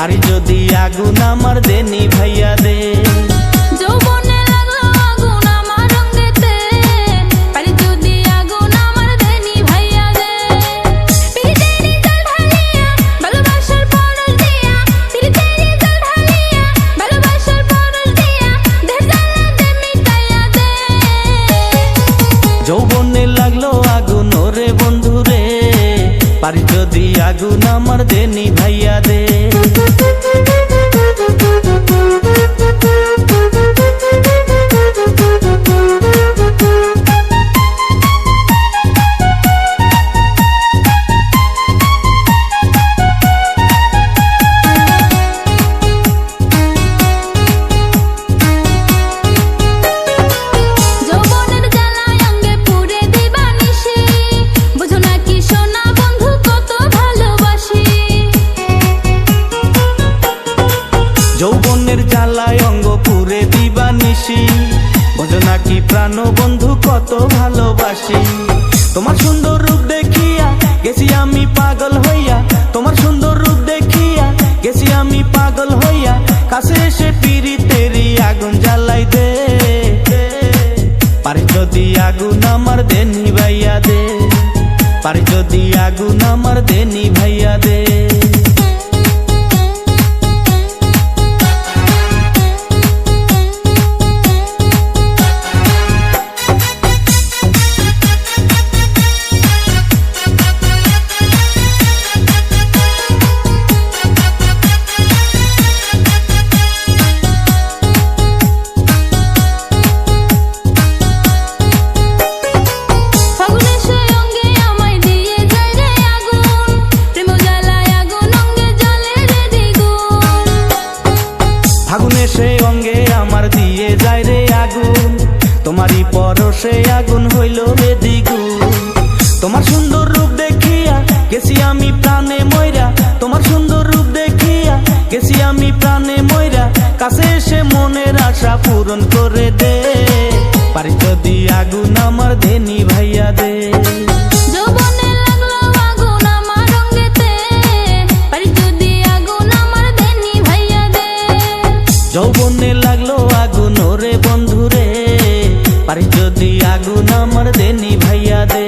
পারি যদি আগুন আমার দেনি ভাইয়া দে। যৌবনে লাগল আগুন ওরে পারি যদি আগুন আমার দেনি ভাইয়া দে। যৌবনের জ্বালায় অঙ্গ পুরে দিবা নিশি। বোঝো নাকি প্রাণ বন্ধু, কত ভালোবাসি। তোমার সুন্দর রূপ দেখিয়া গেছি আমি পাগল হইয়া। তোমার সুন্দর রূপ দেখিয়া গেছি আমি পাগল হইয়া। কাছে এসে পিরি তেরি আগুন জ্বালাই দে। পারি যদি আগুন আমার দেনি ভাইয়া দে। পারি যদি আগুন আমার দেনি ভাইয়া দে। তোমার সুন্দর রূপ দেখিয়া গেছি আমি প্রাণে ময়রা তোমার সুন্দর রূপ দেখিয়া গেছি আমি প্রাণে ময়রা কাছে এসে মনের আশা পূরণ করে দে। পারি যদি আগুন আমার দেনি ভাইয়া দে। যৌবনে লাগল আগুন ওরে বন্ধু রে পারি যদি আগুন আমার দেনি ভাইয়া দে।